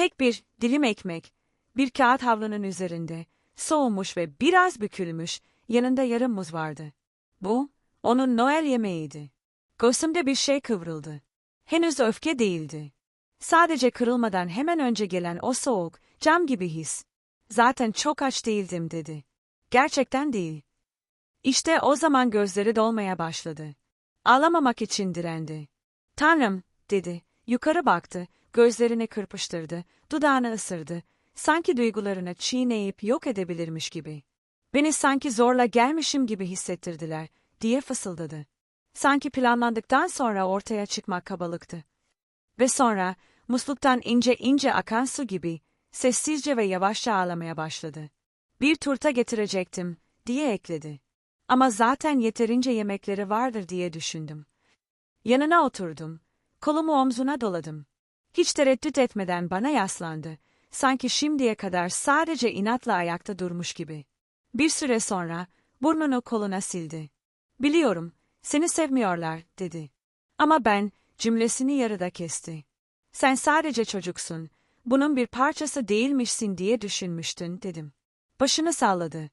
Tek bir dilim ekmek, bir kağıt havlunun üzerinde, soğumuş ve biraz bükülmüş, yanında yarım muz vardı. Bu, onun Noel yemeğiydi. Göğsümde bir şey kıvrıldı. Henüz öfke değildi. Sadece kırılmadan hemen önce gelen o soğuk, cam gibi his. Zaten çok aç değildim dedi. Gerçekten değil. İşte o zaman gözleri dolmaya başladı. Ağlamamak için direndi. Tanrım, dedi. Yukarı baktı, gözlerini kırpıştırdı, dudağını ısırdı. Sanki duygularını çiğneyip yok edebilirmiş gibi. Beni sanki zorla gelmişim gibi hissettirdiler, diye fısıldadı. Sanki planlandıktan sonra ortaya çıkmak kabalıktı. Ve sonra, musluktan ince ince akan su gibi, sessizce ve yavaşça ağlamaya başladı. Bir turta getirecektim, diye ekledi. Ama zaten yeterince yemekleri vardır diye düşündüm. Yanına oturdum. Kolumu omzuna doladım. Hiç tereddüt etmeden bana yaslandı. Sanki şimdiye kadar sadece inatla ayakta durmuş gibi. Bir süre sonra burnunu koluna sildi. Biliyorum, seni sevmiyorlar, dedi. Ama ben, cümlesini yarıda kesti. Sen sadece çocuksun, bunun bir parçası değilmişsin diye düşünmüştün, dedim. Başını salladı.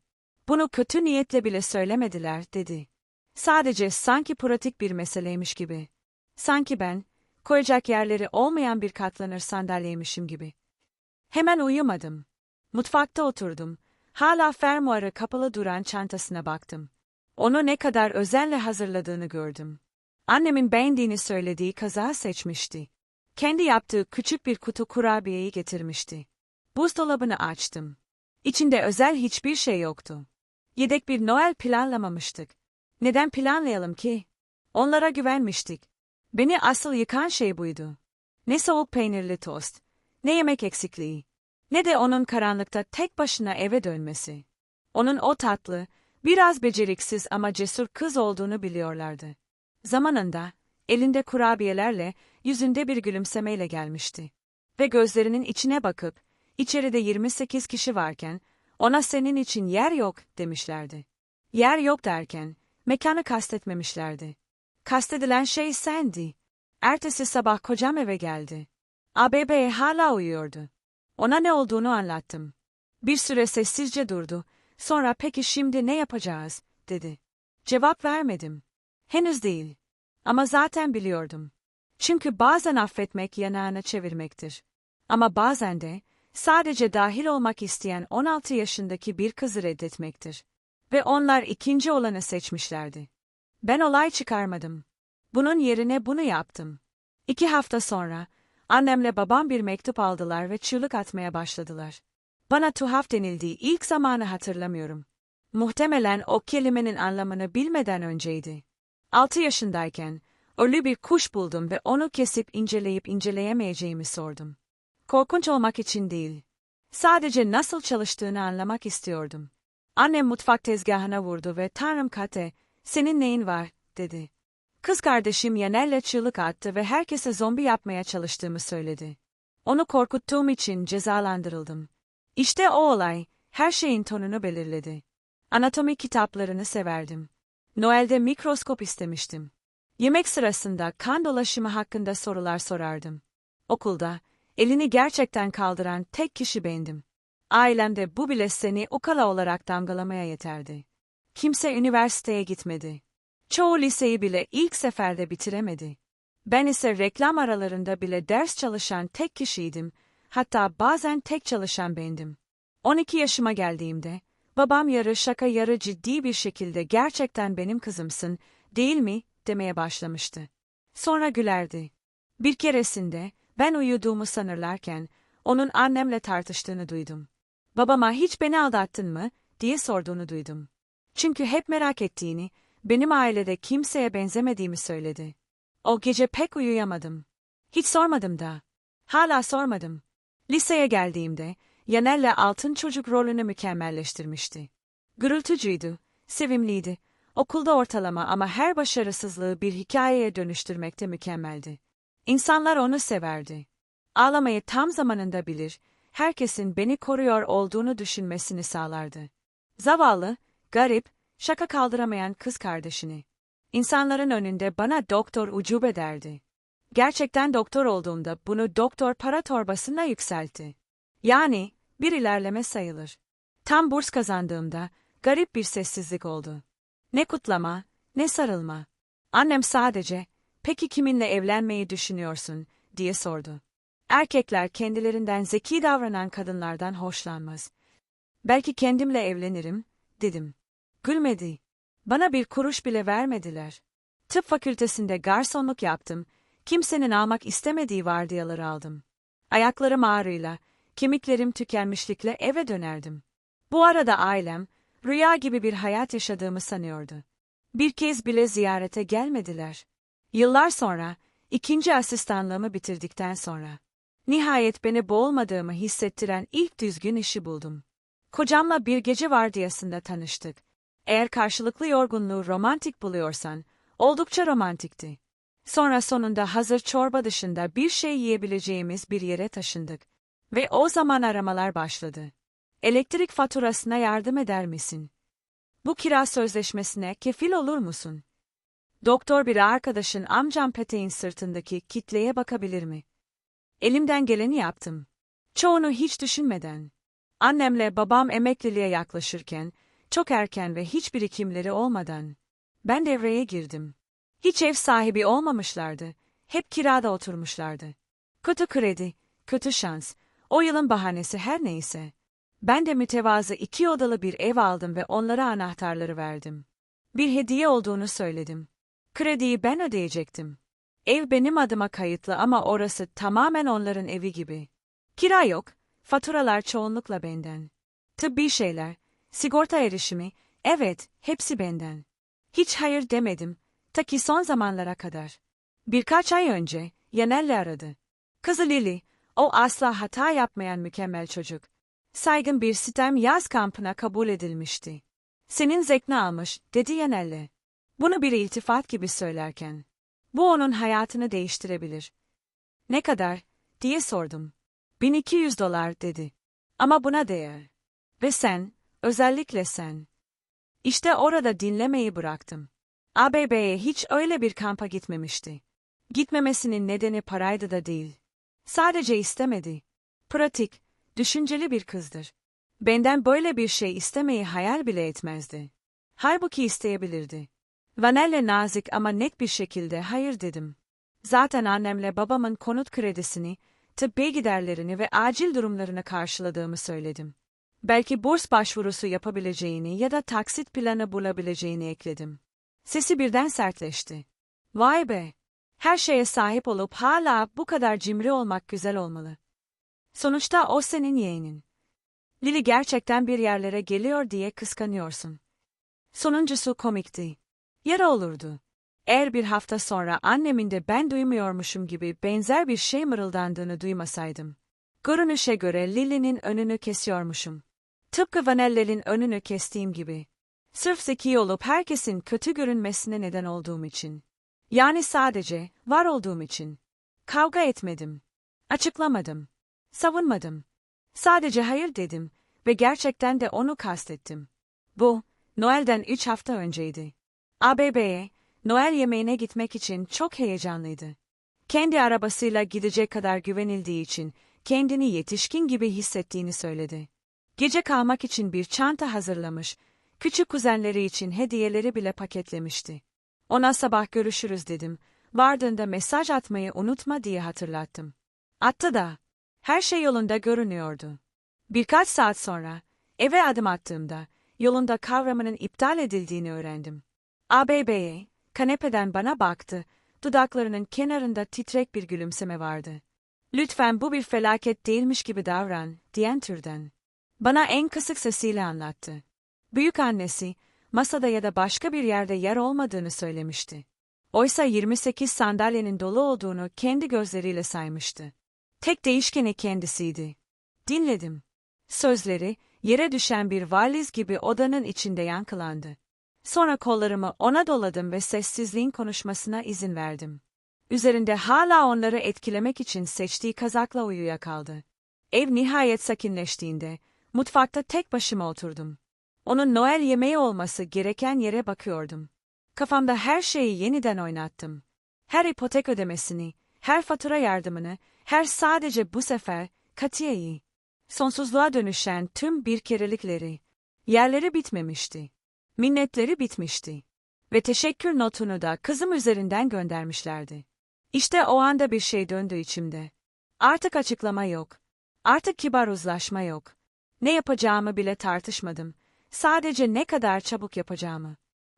Bunu kötü niyetle bile söylemediler, dedi. Sadece sanki pratik bir meseleymiş gibi. Sanki ben, koyacak yerleri olmayan bir katlanır sandalyeymişim gibi. Hemen uyumadım. Mutfakta oturdum. Hala fermuarı kapalı duran çantasına baktım. Onu ne kadar özenle hazırladığını gördüm. Annemin beğendiğini söylediği kazağı seçmişti. Kendi yaptığı küçük bir kutu kurabiyeyi getirmişti. Buzdolabını açtım. İçinde özel hiçbir şey yoktu. Yedek bir Noel planlamamıştık. Neden planlayalım ki? Onlara güvenmiştik. Beni asıl yıkan şey buydu. Ne soğuk peynirli tost, ne yemek eksikliği, ne de onun karanlıkta tek başına eve dönmesi. Onun o tatlı, biraz beceriksiz ama cesur kız olduğunu biliyorlardı. Zamanında, elinde kurabiyelerle, yüzünde bir gülümsemeyle gelmişti. Ve gözlerinin içine bakıp, içeride 28 kişi varken, ona senin için yer yok demişlerdi. Yer yok derken, mekanı kastetmemişlerdi. Kastedilen şey sendi. Ertesi sabah kocam eve geldi. ABB hala uyuyordu. Ona ne olduğunu anlattım. Bir süre sessizce durdu. Sonra peki şimdi ne yapacağız, dedi. Cevap vermedim. Henüz değil. Ama zaten biliyordum. Çünkü bazen affetmek yanağını çevirmektir. Ama bazen de, sadece dahil olmak isteyen 16 yaşındaki bir kızı reddetmektir. Ve onlar ikinci olanı seçmişlerdi. Ben olay çıkarmadım. Bunun yerine bunu yaptım. İki hafta sonra, annemle babam bir mektup aldılar ve çığlık atmaya başladılar. Bana tuhaf denildiği ilk zamanı hatırlamıyorum. Muhtemelen o kelimenin anlamını bilmeden önceydi. Altı yaşındayken, ölü bir kuş buldum ve onu kesip inceleyip inceleyemeyeceğimi sordum. Korkunç olmak için değil. Sadece nasıl çalıştığını anlamak istiyordum. Annem mutfak tezgahına vurdu ve Tanrım Kate, senin neyin var, dedi. Kız kardeşim Yanel'le çığlık attı ve herkese zombi yapmaya çalıştığımı söyledi. Onu korkuttuğum için cezalandırıldım. İşte o olay, her şeyin tonunu belirledi. Anatomi kitaplarını severdim. Noel'de mikroskop istemiştim. Yemek sırasında kan dolaşımı hakkında sorular sorardım. Okulda, elini gerçekten kaldıran tek kişi bendim. Ailemde bu bile seni ukala olarak damgalamaya yeterdi. Kimse üniversiteye gitmedi. Çoğu liseyi bile ilk seferde bitiremedi. Ben ise reklam aralarında bile ders çalışan tek kişiydim, hatta bazen tek çalışan bendim. 12 yaşıma geldiğimde, babam yarı şaka yarı ciddi bir şekilde gerçekten benim kızımsın, değil mi, demeye başlamıştı. Sonra gülerdi. Bir keresinde, ben uyuduğumu sanırlarken, onun annemle tartıştığını duydum. Babama hiç beni aldattın mı, diye sorduğunu duydum. Çünkü hep merak ettiğini, benim ailede kimseye benzemediğimi söyledi. O gece pek uyuyamadım. Hiç sormadım da. Hala sormadım. Liseye geldiğimde, Yanel'le altın çocuk rolünü mükemmelleştirmişti. Gürültücüydü, sevimliydi, okulda ortalama ama her başarısızlığı bir hikayeye dönüştürmekte mükemmeldi. İnsanlar onu severdi. Ağlamayı tam zamanında bilir, herkesin beni koruyor olduğunu düşünmesini sağlardı. Zavallı, garip, şaka kaldıramayan kız kardeşini. İnsanların önünde bana doktor ucube derdi. Gerçekten doktor olduğumda bunu doktor para torbasına yükseltti. Yani, bir ilerleme sayılır. Tam burs kazandığımda, garip bir sessizlik oldu. Ne kutlama, ne sarılma. Annem sadece, peki kiminle evlenmeyi düşünüyorsun, diye sordu. Erkekler kendilerinden zeki davranan kadınlardan hoşlanmaz. Belki kendimle evlenirim, dedim. Gülmedi. Bana bir kuruş bile vermediler. Tıp fakültesinde garsonluk yaptım, kimsenin almak istemediği vardiyaları aldım. Ayaklarım ağrıyla, kemiklerim tükenmişlikle eve dönerdim. Bu arada ailem, rüya gibi bir hayat yaşadığımı sanıyordu. Bir kez bile ziyarete gelmediler. Yıllar sonra, ikinci asistanlığımı bitirdikten sonra, nihayet beni boğulmadığımı hissettiren ilk düzgün işi buldum. Kocamla bir gece vardiyasında tanıştık. Eğer karşılıklı yorgunluğu romantik buluyorsan, oldukça romantikti. Sonra sonunda hazır çorba dışında bir şey yiyebileceğimiz bir yere taşındık. Ve o zaman aramalar başladı. Elektrik faturasına yardım eder misin? Bu kira sözleşmesine kefil olur musun? Doktor bir arkadaşın amcam peteğin sırtındaki kitleye bakabilir mi? Elimden geleni yaptım. Çoğunu hiç düşünmeden. Annemle babam emekliliğe yaklaşırken, çok erken ve hiç birikimleri olmadan, ben devreye girdim. Hiç ev sahibi olmamışlardı, hep kirada oturmuşlardı. Kötü kredi, kötü şans, o yılın bahanesi her neyse. Ben de mütevazı iki odalı bir ev aldım ve onlara anahtarları verdim. Bir hediye olduğunu söyledim. Krediyi ben ödeyecektim. Ev benim adıma kayıtlı ama orası tamamen onların evi gibi. Kira yok, faturalar çoğunlukla benden. Tıbbi şeyler, sigorta erişimi, evet, hepsi benden. Hiç hayır demedim, ta ki son zamanlara kadar. Birkaç ay önce, Yanel'le aradı. Kızı Lily, o asla hata yapmayan mükemmel çocuk. Saygın bir sitem yaz kampına kabul edilmişti. Senin zekne almış, dedi Yanel'le. Bunu bir iltifat gibi söylerken. Bu onun hayatını değiştirebilir. Ne kadar, diye sordum. 1200 dolar, dedi. Ama buna değer. Ve sen, özellikle sen. İşte orada dinlemeyi bıraktım. ABB'ye hiç öyle bir kampa gitmemişti. Gitmemesinin nedeni paraydı da değil. Sadece istemedi. Pratik, düşünceli bir kızdır. Benden böyle bir şey istemeyi hayal bile etmezdi. Halbuki isteyebilirdi. Vanelle nazik ama net bir şekilde hayır dedim. Zaten annemle babamın konut kredisini, tıbbi giderlerini ve acil durumlarını karşıladığımı söyledim. Belki burs başvurusu yapabileceğini ya da taksit planı bulabileceğini ekledim. Sesi birden sertleşti. Vay be! Her şeye sahip olup hala bu kadar cimri olmak güzel olmalı. Sonuçta o senin yeğenin. Lili gerçekten bir yerlere geliyor diye kıskanıyorsun. Sonuncusu komikti. Yara olurdu. Eğer bir hafta sonra annemin de ben duymuyormuşum gibi benzer bir şey mırıldandığını duymasaydım. Görünüşe göre Lily'nin önünü kesiyormuşum. Tıpkı Vanelle'nin önünü kestiğim gibi. Sırf zeki olup herkesin kötü görünmesine neden olduğum için. Yani sadece, var olduğum için. Kavga etmedim. Açıklamadım. Savunmadım. Sadece hayır dedim ve gerçekten de onu kastettim. Bu, Noel'den üç hafta önceydi. ABB'ye, Noel yemeğine gitmek için çok heyecanlıydı. Kendi arabasıyla gidecek kadar güvenildiği için kendini yetişkin gibi hissettiğini söyledi. Gece kalmak için bir çanta hazırlamış, küçük kuzenleri için hediyeleri bile paketlemişti. Ona sabah görüşürüz dedim, vardığında mesaj atmayı unutma diye hatırlattım. Attı da. Her şey yolunda görünüyordu. Birkaç saat sonra, eve adım attığımda, yolunda kavramının iptal edildiğini öğrendim. ABB'ye, kanepeden bana baktı, dudaklarının kenarında titrek bir gülümseme vardı. Lütfen bu bir felaket değilmiş gibi davran, diyen türden. Bana en kısık sesiyle anlattı. Büyük annesi, masada ya da başka bir yerde yer olmadığını söylemişti. Oysa 28 sandalyenin dolu olduğunu kendi gözleriyle saymıştı. Tek değişkeni kendisiydi. Dinledim. Sözleri, yere düşen bir valiz gibi odanın içinde yankılandı. Sonra kollarımı ona doladım ve sessizliğin konuşmasına izin verdim. Üzerinde hala onları etkilemek için seçtiği kazakla uyuyakaldı. Ev nihayet sakinleştiğinde, mutfakta tek başıma oturdum. Onun Noel yemeği olması gereken yere bakıyordum. Kafamda her şeyi yeniden oynattım. Her ipotek ödemesini, Her fatura yardımını, her sadece bu sefer, katiyeyi. Sonsuzluğa dönüşen tüm bir kerelikleri. Yerleri bitmemişti. Minnetleri bitmişti. Ve teşekkür notunu da kızım üzerinden göndermişlerdi. İşte o anda bir şey döndü içimde. Artık açıklama yok. Artık kibar uzlaşma yok. Ne yapacağımı bile tartışmadım. Sadece ne kadar çabuk yapacağımı.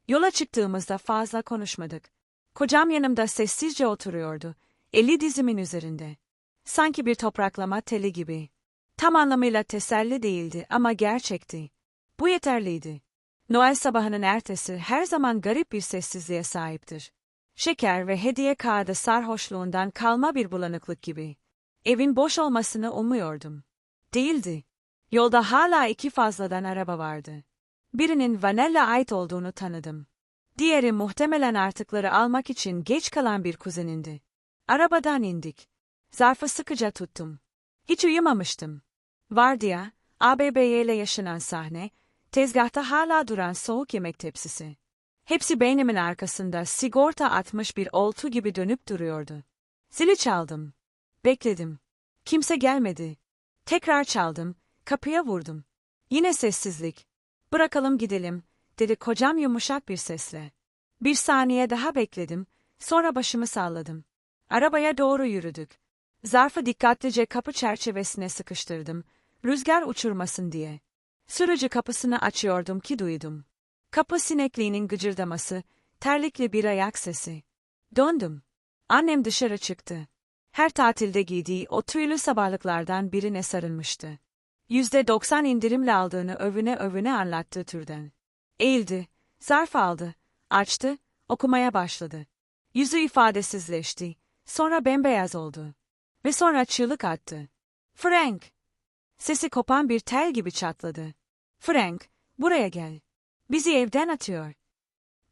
Yola çıktığımızda fazla konuşmadık. Kocam yanımda sessizce oturuyordu. Eli dizimin üzerinde. Sanki bir topraklama teli gibi. Tam anlamıyla teselli değildi ama gerçekti. Bu yeterliydi. Noel sabahının ertesi her zaman garip bir sessizliğe sahiptir. Şeker ve hediye kağıdı sarhoşluğundan kalma bir bulanıklık gibi. Evin boş olmasını umuyordum. Değildi. Yolda hala iki fazladan araba vardı. Birinin Vanella ait olduğunu tanıdım. Diğeri muhtemelen artıkları almak için geç kalan bir kuzenindi. Arabadan indik. Zarfı sıkıca tuttum. Hiç uyumamıştım. Vardiya, ABBY ile yaşanan sahne, tezgahta hala duran soğuk yemek tepsisi. Hepsi beynimin arkasında sigorta atmış bir oltu gibi dönüp duruyordu. Zili çaldım. Bekledim. Kimse gelmedi. Tekrar çaldım, kapıya vurdum. Yine sessizlik. Bırakalım gidelim, dedi kocam yumuşak bir sesle. Bir saniye daha bekledim, sonra başımı salladım. Arabaya doğru yürüdük. Zarfı dikkatlice kapı çerçevesine sıkıştırdım, rüzgar uçurmasın diye. Sürücü kapısını açıyordum ki duydum. Kapı sinekliğinin gıcırdaması, terlikli bir ayak sesi. Döndüm. Annem dışarı çıktı. Her tatilde giydiği o tüylü sabahlıklardan birine sarılmıştı. Yüzde doksan indirimle aldığını övüne övüne anlattığı türden. Eğildi, zarf aldı, açtı, okumaya başladı. Yüzü ifadesizleşti, sonra bembeyaz oldu. Ve sonra çığlık attı. Frank! Sesi kopan bir tel gibi çatladı. Frank, buraya gel. Bizi evden atıyor.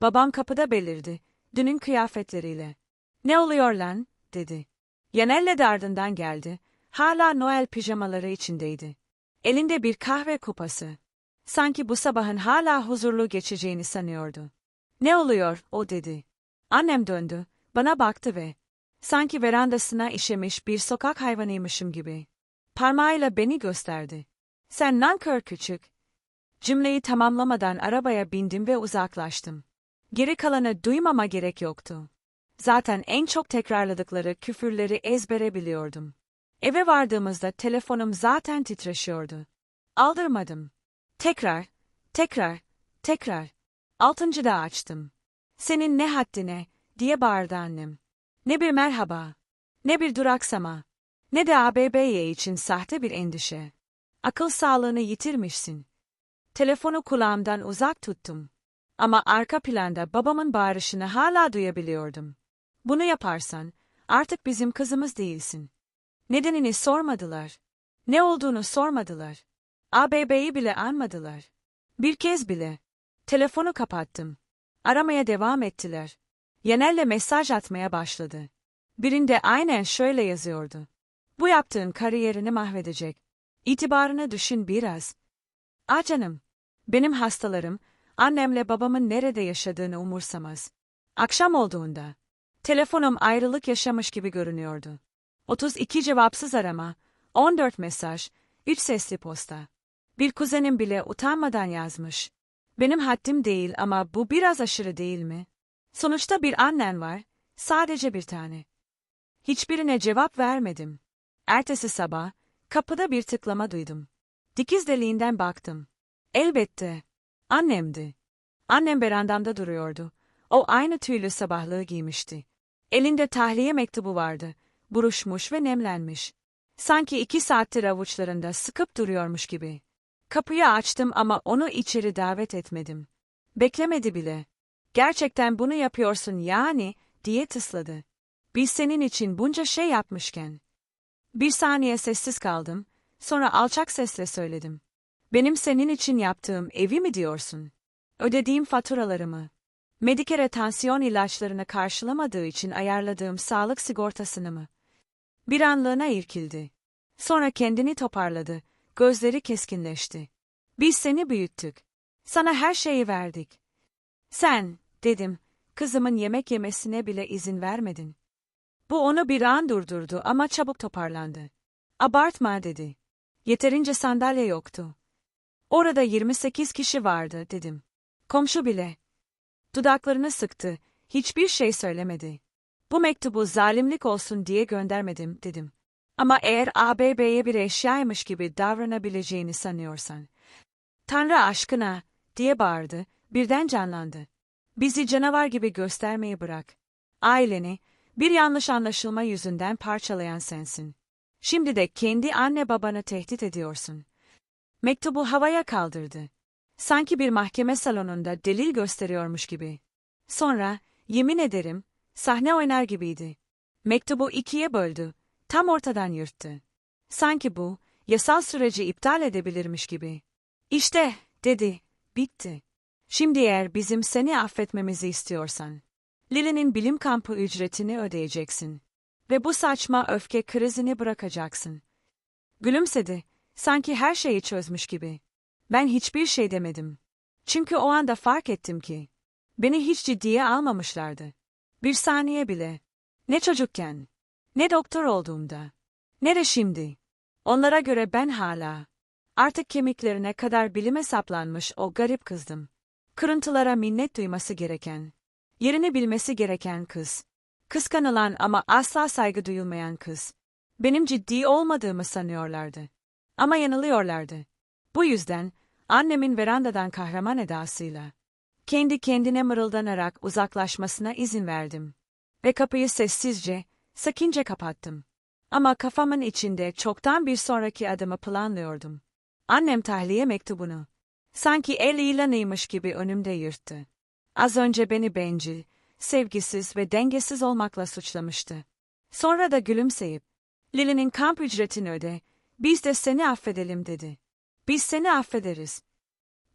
Babam kapıda belirdi, dünün kıyafetleriyle. Ne oluyor lan, dedi. Yanelle de ardından geldi, hala Noel pijamaları içindeydi. Elinde bir kahve kupası. Sanki bu sabahın hala huzurlu geçeceğini sanıyordu. Ne oluyor, o dedi. Annem döndü, bana baktı ve sanki verandasına işemiş bir sokak hayvanıymışım gibi. Parmağıyla beni gösterdi. Sen nankör küçük. Cümleyi tamamlamadan arabaya bindim ve uzaklaştım. Geri kalanı duymama gerek yoktu. Zaten en çok tekrarladıkları küfürleri ezbere biliyordum. Eve vardığımızda telefonum zaten titreşiyordu. Aldırmadım. Tekrar, tekrar, tekrar. Altıncı da açtım. Senin ne haddine, diye bağırdı annem. Ne bir merhaba, ne bir duraksama, ne de ABBY için sahte bir endişe. Akıl sağlığını yitirmişsin. Telefonu kulağımdan uzak tuttum. Ama arka planda babamın bağırışını hala duyabiliyordum. Bunu yaparsan, artık bizim kızımız değilsin. Nedenini sormadılar. Ne olduğunu sormadılar. ABB'yi bile anmadılar. Bir kez bile. Telefonu kapattım. Aramaya devam ettiler. Yenel'le mesaj atmaya başladı. Birinde aynen şöyle yazıyordu. Bu yaptığın kariyerini mahvedecek. İtibarını düşün biraz. Ah canım. Benim hastalarım, annemle babamın nerede yaşadığını umursamaz. Akşam olduğunda, telefonum ayrılık yaşamış gibi görünüyordu. 32 cevapsız arama, 14 mesaj, 3 sesli posta. Bir kuzenim bile utanmadan yazmış. Benim haddim değil ama bu biraz aşırı değil mi? Sonuçta bir annen var, sadece bir tane. Hiçbirine cevap vermedim. Ertesi sabah, kapıda bir tıklama duydum. Dikiz deliğinden baktım. Elbette. Annemdi. Annem berandamda duruyordu. O aynı tüylü sabahlığı giymişti. Elinde tahliye mektubu vardı buruşmuş ve nemlenmiş. Sanki iki saattir avuçlarında sıkıp duruyormuş gibi. Kapıyı açtım ama onu içeri davet etmedim. Beklemedi bile. Gerçekten bunu yapıyorsun yani, diye tısladı. Biz senin için bunca şey yapmışken. Bir saniye sessiz kaldım, sonra alçak sesle söyledim. Benim senin için yaptığım evi mi diyorsun? Ödediğim faturalarımı. Medikere tansiyon ilaçlarını karşılamadığı için ayarladığım sağlık sigortasını mı? Bir anlığına irkildi. Sonra kendini toparladı, gözleri keskinleşti. Biz seni büyüttük. Sana her şeyi verdik. Sen, dedim, kızımın yemek yemesine bile izin vermedin. Bu onu bir an durdurdu ama çabuk toparlandı. Abartma dedi. Yeterince sandalye yoktu. Orada 28 kişi vardı dedim. Komşu bile. Dudaklarını sıktı, hiçbir şey söylemedi. Bu mektubu zalimlik olsun diye göndermedim dedim. Ama eğer ABB'ye bir eşyaymış gibi davranabileceğini sanıyorsan. Tanrı aşkına, diye bağırdı, birden canlandı. Bizi canavar gibi göstermeyi bırak. Aileni, bir yanlış anlaşılma yüzünden parçalayan sensin. Şimdi de kendi anne babanı tehdit ediyorsun. Mektubu havaya kaldırdı. Sanki bir mahkeme salonunda delil gösteriyormuş gibi. Sonra, yemin ederim, sahne oynar gibiydi. Mektubu ikiye böldü, tam ortadan yırttı. Sanki bu, yasal süreci iptal edebilirmiş gibi. İşte, dedi, bitti. Şimdi eğer bizim seni affetmemizi istiyorsan, Lily'nin bilim kampı ücretini ödeyeceksin. Ve bu saçma öfke krizini bırakacaksın. Gülümsedi, sanki her şeyi çözmüş gibi. Ben hiçbir şey demedim. Çünkü o anda fark ettim ki, beni hiç ciddiye almamışlardı. Bir saniye bile. Ne çocukken, ne doktor olduğumda, ne de şimdi. Onlara göre ben hala, artık kemiklerine kadar bilime saplanmış o garip kızdım. Kırıntılara minnet duyması gereken, yerini bilmesi gereken kız. Kıskanılan ama asla saygı duyulmayan kız. Benim ciddi olmadığımı sanıyorlardı. Ama yanılıyorlardı. Bu yüzden, annemin verandadan kahraman edasıyla, kendi kendine mırıldanarak uzaklaşmasına izin verdim. Ve kapıyı sessizce, sakince kapattım. Ama kafamın içinde çoktan bir sonraki adımı planlıyordum. Annem tahliye mektubunu, sanki el ilanıymış gibi önümde yırttı. Az önce beni bencil, sevgisiz ve dengesiz olmakla suçlamıştı. Sonra da gülümseyip, Lily'nin kamp ücretini öde, biz de seni affedelim dedi. Biz seni affederiz.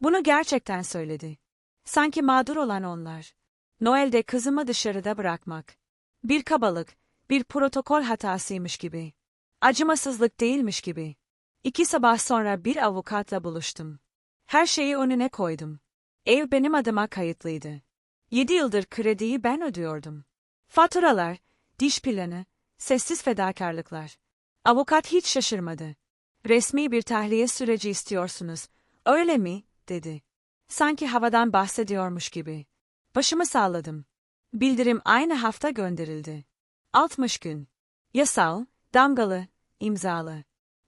Bunu gerçekten söyledi. Sanki mağdur olan onlar. Noel'de kızımı dışarıda bırakmak. Bir kabalık, bir protokol hatasıymış gibi. Acımasızlık değilmiş gibi. İki sabah sonra bir avukatla buluştum. Her şeyi önüne koydum. Ev benim adıma kayıtlıydı. Yedi yıldır krediyi ben ödüyordum. Faturalar, diş planı, sessiz fedakarlıklar. Avukat hiç şaşırmadı. Resmi bir tahliye süreci istiyorsunuz, öyle mi, dedi. Sanki havadan bahsediyormuş gibi. Başımı salladım. Bildirim aynı hafta gönderildi. 60 gün. Yasal, damgalı, imzalı.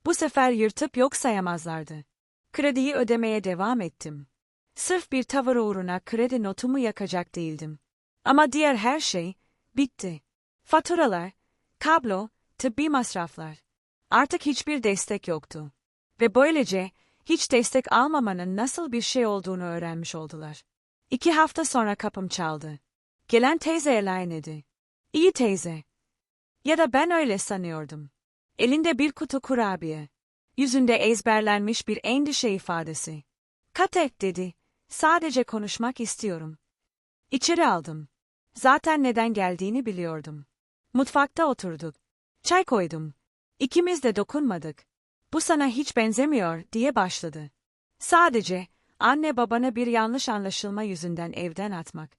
Bu sefer yırtıp yok sayamazlardı. Krediyi ödemeye devam ettim. Sırf bir tavır uğruna kredi notumu yakacak değildim. Ama diğer her şey, bitti. Faturalar, kablo, tıbbi masraflar. Artık hiçbir destek yoktu. Ve böylece, hiç destek almamanın nasıl bir şey olduğunu öğrenmiş oldular. İki hafta sonra kapım çaldı. Gelen teyze Elaine'di. İyi teyze. Ya da ben öyle sanıyordum. Elinde bir kutu kurabiye. Yüzünde ezberlenmiş bir endişe ifadesi. Katek dedi. Sadece konuşmak istiyorum. İçeri aldım. Zaten neden geldiğini biliyordum. Mutfakta oturduk. Çay koydum. İkimiz de dokunmadık. Bu sana hiç benzemiyor diye başladı. Sadece anne babana bir yanlış anlaşılma yüzünden evden atmak.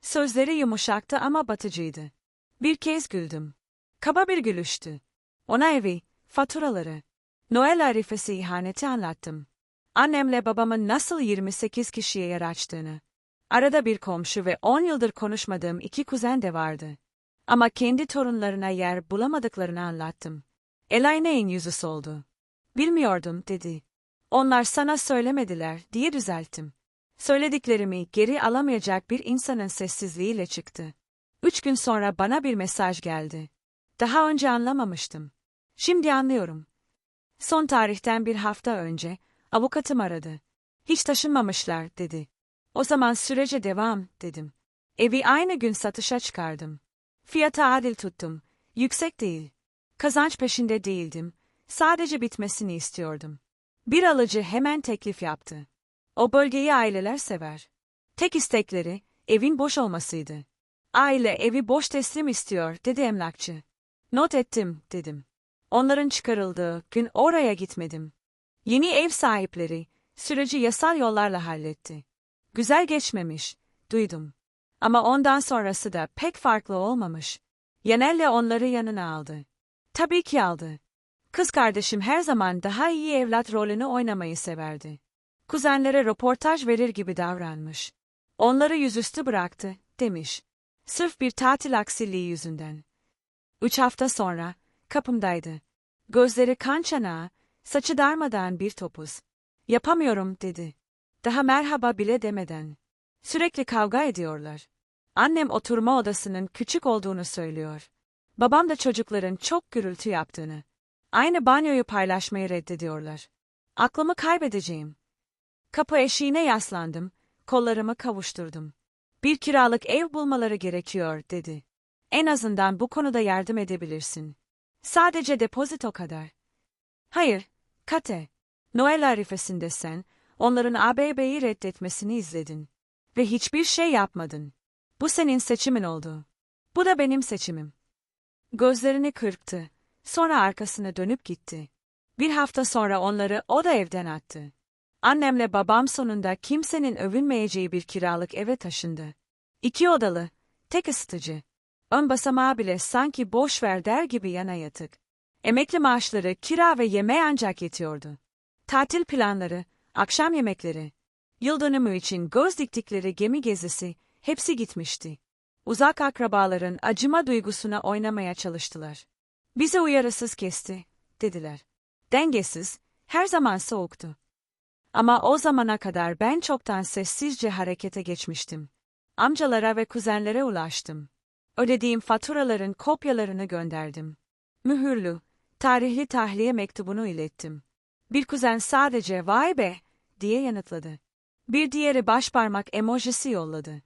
Sözleri yumuşaktı ama batıcıydı. Bir kez güldüm. Kaba bir gülüştü. Ona evi, faturaları, Noel arifesi ihaneti anlattım. Annemle babamın nasıl 28 kişiye yer açtığını. Arada bir komşu ve 10 yıldır konuşmadığım iki kuzen de vardı. Ama kendi torunlarına yer bulamadıklarını anlattım. Elaine'in yüzü soldu. Bilmiyordum, dedi. Onlar sana söylemediler, diye düzelttim. Söylediklerimi geri alamayacak bir insanın sessizliğiyle çıktı. Üç gün sonra bana bir mesaj geldi. Daha önce anlamamıştım. Şimdi anlıyorum. Son tarihten bir hafta önce, avukatım aradı. Hiç taşınmamışlar, dedi. O zaman sürece devam, dedim. Evi aynı gün satışa çıkardım. Fiyatı adil tuttum. Yüksek değil. Kazanç peşinde değildim. Sadece bitmesini istiyordum. Bir alıcı hemen teklif yaptı. O bölgeyi aileler sever. Tek istekleri, evin boş olmasıydı. Aile evi boş teslim istiyor, dedi emlakçı. Not ettim, dedim. Onların çıkarıldığı gün oraya gitmedim. Yeni ev sahipleri, süreci yasal yollarla halletti. Güzel geçmemiş, duydum. Ama ondan sonrası da pek farklı olmamış. Yenel'le onları yanına aldı. Tabii ki aldı. Kız kardeşim her zaman daha iyi evlat rolünü oynamayı severdi. Kuzenlere röportaj verir gibi davranmış. Onları yüzüstü bıraktı, demiş. Sırf bir tatil aksiliği yüzünden. Üç hafta sonra, kapımdaydı. Gözleri kan çanağı, saçı darmadan bir topuz. Yapamıyorum, dedi. Daha merhaba bile demeden. Sürekli kavga ediyorlar. Annem oturma odasının küçük olduğunu söylüyor. Babam da çocukların çok gürültü yaptığını. Aynı banyoyu paylaşmayı reddediyorlar. Aklımı kaybedeceğim. Kapı eşiğine yaslandım, kollarımı kavuşturdum. Bir kiralık ev bulmaları gerekiyor, dedi. En azından bu konuda yardım edebilirsin. Sadece depozito kadar. Hayır, Kate. Noel arifesinde sen, onların ABB'yi reddetmesini izledin. Ve hiçbir şey yapmadın. Bu senin seçimin oldu. Bu da benim seçimim. Gözlerini kırptı. Sonra arkasına dönüp gitti. Bir hafta sonra onları o da evden attı. Annemle babam sonunda kimsenin övünmeyeceği bir kiralık eve taşındı. İki odalı, tek ısıtıcı. Ön basamağı bile sanki boş ver der gibi yana yatık. Emekli maaşları kira ve yemeğe ancak yetiyordu. Tatil planları, akşam yemekleri, yıl dönümü için göz diktikleri gemi gezisi, hepsi gitmişti. Uzak akrabaların acıma duygusuna oynamaya çalıştılar. Bizi uyarısız kesti, dediler. Dengesiz, her zaman soğuktu. Ama o zamana kadar ben çoktan sessizce harekete geçmiştim. Amcalara ve kuzenlere ulaştım. Ödediğim faturaların kopyalarını gönderdim. Mühürlü, tarihli tahliye mektubunu ilettim. Bir kuzen sadece vay be diye yanıtladı. Bir diğeri başparmak emojisi yolladı.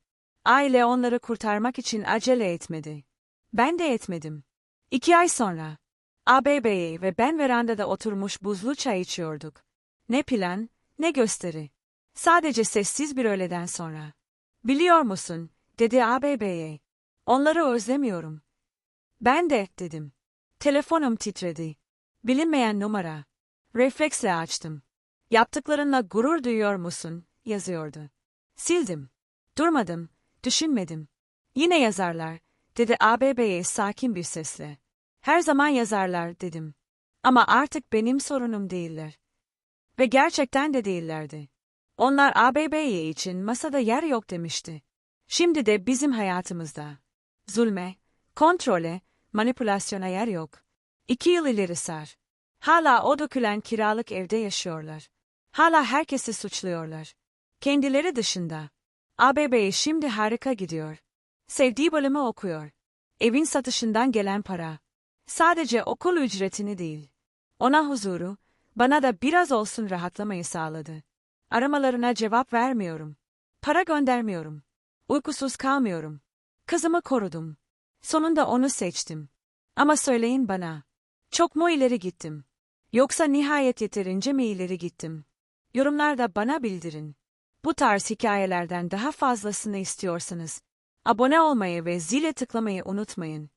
Aile onları kurtarmak için acele etmedi. Ben de etmedim. İki ay sonra, ABB'ye ve ben verandada oturmuş buzlu çay içiyorduk. Ne plan, ne gösteri. Sadece sessiz bir öğleden sonra. Biliyor musun, dedi ABB'ye. Onları özlemiyorum. Ben de, dedim. Telefonum titredi. Bilinmeyen numara. Refleksle açtım. Yaptıklarınla gurur duyuyor musun, yazıyordu. Sildim. Durmadım, düşünmedim. Yine yazarlar, dedi ABB'ye sakin bir sesle. Her zaman yazarlar, dedim. Ama artık benim sorunum değiller. Ve gerçekten de değillerdi. Onlar ABB'ye için masada yer yok demişti. Şimdi de bizim hayatımızda. Zulme, kontrole, manipülasyona yer yok. İki yıl ileri sar. Hala o dökülen kiralık evde yaşıyorlar. Hala herkesi suçluyorlar. Kendileri dışında. ABB şimdi harika gidiyor. Sevdiği bölümü okuyor. Evin satışından gelen para. Sadece okul ücretini değil. Ona huzuru, bana da biraz olsun rahatlamayı sağladı. Aramalarına cevap vermiyorum. Para göndermiyorum. Uykusuz kalmıyorum. Kızımı korudum. Sonunda onu seçtim. Ama söyleyin bana. Çok mu ileri gittim? Yoksa nihayet yeterince mi ileri gittim? Yorumlarda bana bildirin. Bu tarz hikayelerden daha fazlasını istiyorsanız, abone olmayı ve zile tıklamayı unutmayın.